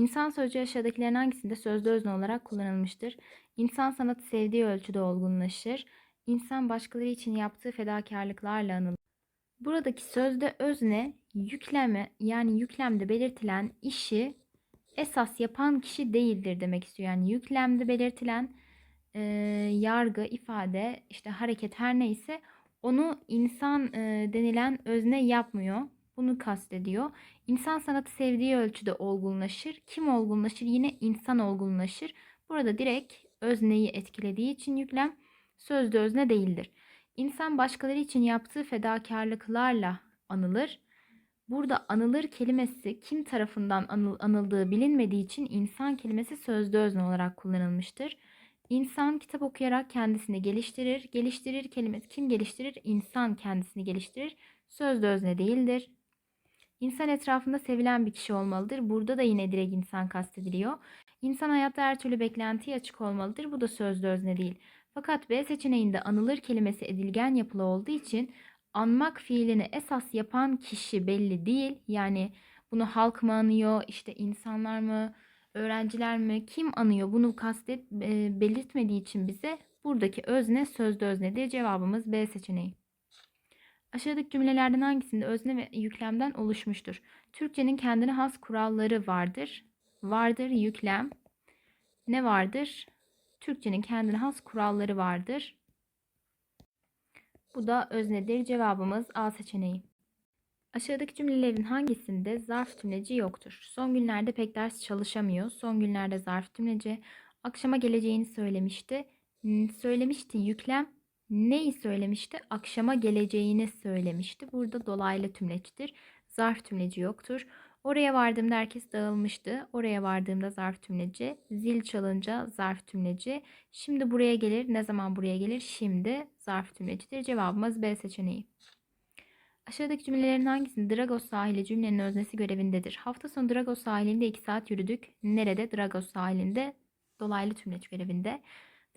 İnsan sözcüğü aşağıdakilerin hangisinde sözde özne olarak kullanılmıştır? İnsan sanatı sevdiği ölçüde olgunlaşır. İnsan başkaları için yaptığı fedakarlıklarla anılır. Buradaki sözde özne yükleme yani yüklemde belirtilen işi esas yapan kişi değildir demek istiyor. Yani yüklemde belirtilen e, yargı, ifade, işte hareket her neyse onu insan e, denilen özne yapmıyor. Bunu kastediyor. İnsan sanatı sevdiği ölçüde olgunlaşır. Kim olgunlaşır? Yine insan olgunlaşır. Burada direkt özneyi etkilediği için yüklem sözde özne değildir. İnsan başkaları için yaptığı fedakarlıklarla anılır. Burada anılır kelimesi kim tarafından anıl, anıldığı bilinmediği için insan kelimesi sözde özne olarak kullanılmıştır. İnsan kitap okuyarak kendisini geliştirir. Geliştirir kelimesi kim geliştirir? İnsan kendisini geliştirir. Sözde özne değildir. İnsan etrafında sevilen bir kişi olmalıdır. Burada da yine direkt insan kastediliyor. İnsan hayatta her türlü beklentiye açık olmalıdır. Bu da sözde özne değil. Fakat B seçeneğinde anılır kelimesi edilgen yapılı olduğu için anmak fiilini esas yapan kişi belli değil. Yani bunu halk mı anıyor, işte insanlar mı, öğrenciler mi, kim anıyor bunu kastet e, belirtmediği için bize buradaki özne sözde öznedir. Cevabımız B seçeneği. Aşağıdaki cümlelerden hangisinde özne ve yüklemden oluşmuştur? Türkçenin kendine has kuralları vardır. Vardır yüklem. Ne vardır? Türkçenin kendine has kuralları vardır. Bu da öznedir. Cevabımız A seçeneği. Aşağıdaki cümlelerin hangisinde zarf tümleci yoktur? Son günlerde pek ders çalışamıyor. Son günlerde zarf tümleci. Akşama geleceğini söylemişti. Söylemişti yüklem. Neyi söylemişti? Akşama geleceğini söylemişti. Burada dolaylı tümleçtir. Zarf tümleci yoktur. Oraya vardığımda herkes dağılmıştı. Oraya vardığımda zarf tümleci. Zil çalınca zarf tümleci. Şimdi buraya gelir. Ne zaman buraya gelir? Şimdi zarf tümlecidir. Cevabımız B seçeneği. Aşağıdaki cümlelerin hangisinde Dragos sahili cümlenin öznesi görevindedir? Hafta sonu Dragos sahilinde 2 saat yürüdük. Nerede? Dragos sahilinde dolaylı tümleç görevinde.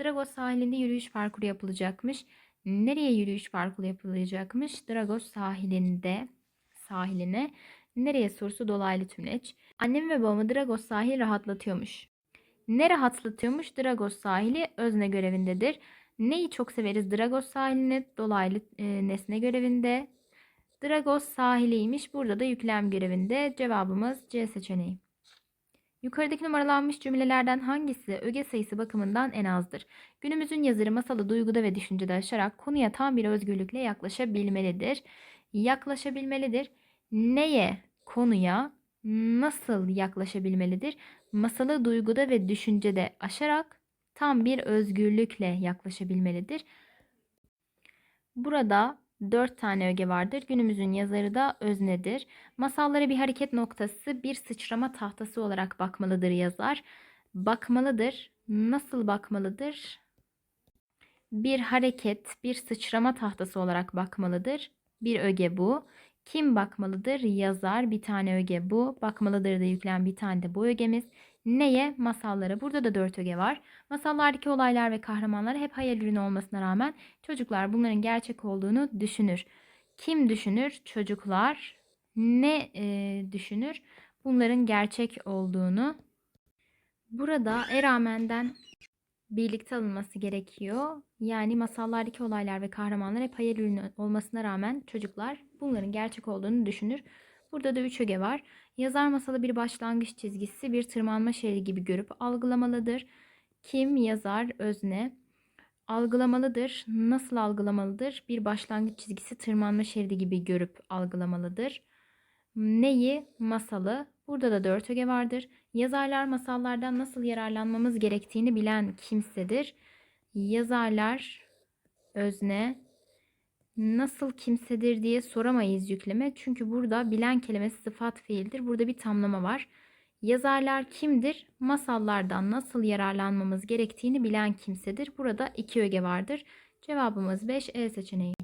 Dragos sahilinde yürüyüş parkuru yapılacakmış. Nereye yürüyüş parkuru yapılacakmış? Dragos sahilinde sahiline. Nereye sorusu dolaylı tümleç. Annem ve babamı Dragos sahili rahatlatıyormuş. Ne rahatlatıyormuş? Dragos sahili özne görevindedir. Neyi çok severiz? Dragos sahilini dolaylı e, nesne görevinde. Dragos sahiliymiş. Burada da yüklem görevinde. Cevabımız C seçeneği. Yukarıdaki numaralanmış cümlelerden hangisi öge sayısı bakımından en azdır? Günümüzün yazarı masalı duyguda ve düşüncede aşarak konuya tam bir özgürlükle yaklaşabilmelidir. Yaklaşabilmelidir. Neye? Konuya nasıl yaklaşabilmelidir? Masalı duyguda ve düşüncede aşarak tam bir özgürlükle yaklaşabilmelidir. Burada dört tane öge vardır. Günümüzün yazarı da öznedir. Masallara bir hareket noktası, bir sıçrama tahtası olarak bakmalıdır yazar. Bakmalıdır. Nasıl bakmalıdır? Bir hareket, bir sıçrama tahtası olarak bakmalıdır. Bir öge bu. Kim bakmalıdır? Yazar. Bir tane öge bu. Bakmalıdır da yüklem bir tane de bu ögemiz. Neye? Masallara. Burada da dört öge var. Masallardaki olaylar ve kahramanlar hep hayal ürünü olmasına rağmen çocuklar bunların gerçek olduğunu düşünür. Kim düşünür? Çocuklar. Ne e, düşünür? Bunların gerçek olduğunu. Burada Eramen'den birlikte alınması gerekiyor. Yani masallardaki olaylar ve kahramanlar hep hayal ürünü olmasına rağmen çocuklar bunların gerçek olduğunu düşünür. Burada da üç öge var. Yazar masalı bir başlangıç çizgisi, bir tırmanma şeridi gibi görüp algılamalıdır. Kim yazar özne algılamalıdır. Nasıl algılamalıdır? Bir başlangıç çizgisi, tırmanma şeridi gibi görüp algılamalıdır. Neyi? Masalı. Burada da dört öge vardır. Yazarlar masallardan nasıl yararlanmamız gerektiğini bilen kimsedir. Yazarlar özne nasıl kimsedir diye soramayız yükleme. Çünkü burada bilen kelimesi sıfat fiildir. Burada bir tamlama var. Yazarlar kimdir? Masallardan nasıl yararlanmamız gerektiğini bilen kimsedir. Burada iki öge vardır. Cevabımız 5 E seçeneği.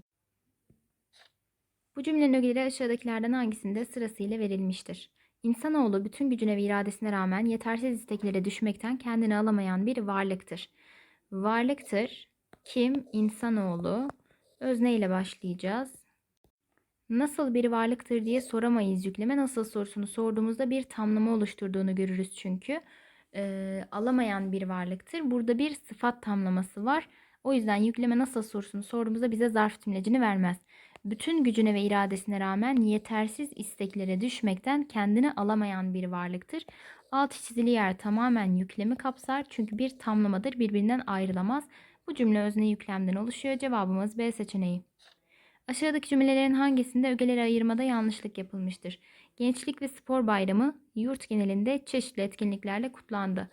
Bu cümlenin ögeleri aşağıdakilerden hangisinde sırasıyla verilmiştir? İnsanoğlu bütün gücüne ve iradesine rağmen yetersiz isteklere düşmekten kendini alamayan bir varlıktır. Varlıktır. Kim? İnsanoğlu. Özne ile başlayacağız. Nasıl bir varlıktır diye soramayız yükleme. Nasıl sorusunu sorduğumuzda bir tamlama oluşturduğunu görürüz çünkü. Ee, alamayan bir varlıktır. Burada bir sıfat tamlaması var. O yüzden yükleme nasıl sorusunu sorduğumuzda bize zarf tümlecini vermez. Bütün gücüne ve iradesine rağmen yetersiz isteklere düşmekten kendini alamayan bir varlıktır. Alt çizili yer tamamen yüklemi kapsar çünkü bir tamlamadır birbirinden ayrılamaz. Bu cümle özne yüklemden oluşuyor. Cevabımız B seçeneği. Aşağıdaki cümlelerin hangisinde ögeleri ayırmada yanlışlık yapılmıştır? Gençlik ve Spor Bayramı yurt genelinde çeşitli etkinliklerle kutlandı.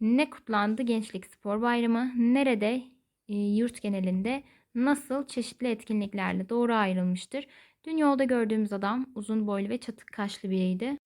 Ne kutlandı Gençlik Spor Bayramı? Nerede? E, yurt genelinde. Nasıl? Çeşitli etkinliklerle doğru ayrılmıştır. Dün yolda gördüğümüz adam uzun boylu ve çatık kaşlı biriydi.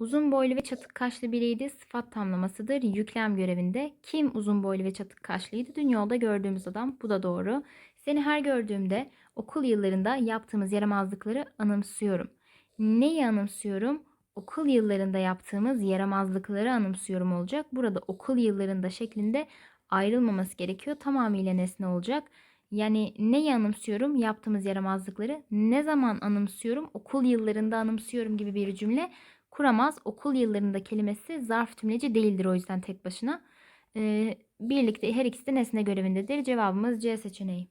Uzun boylu ve çatık kaşlı biriydi. Sıfat tamlamasıdır. Yüklem görevinde. Kim uzun boylu ve çatık kaşlıydı? Dün yolda gördüğümüz adam. Bu da doğru. Seni her gördüğümde okul yıllarında yaptığımız yaramazlıkları anımsıyorum. Neyi anımsıyorum? Okul yıllarında yaptığımız yaramazlıkları anımsıyorum olacak. Burada okul yıllarında şeklinde ayrılmaması gerekiyor. Tamamıyla nesne olacak. Yani neyi anımsıyorum? Yaptığımız yaramazlıkları. Ne zaman anımsıyorum? Okul yıllarında anımsıyorum gibi bir cümle kuramaz. Okul yıllarında kelimesi zarf tümleci değildir o yüzden tek başına. Ee, birlikte her ikisi de nesne görevindedir. Cevabımız C seçeneği.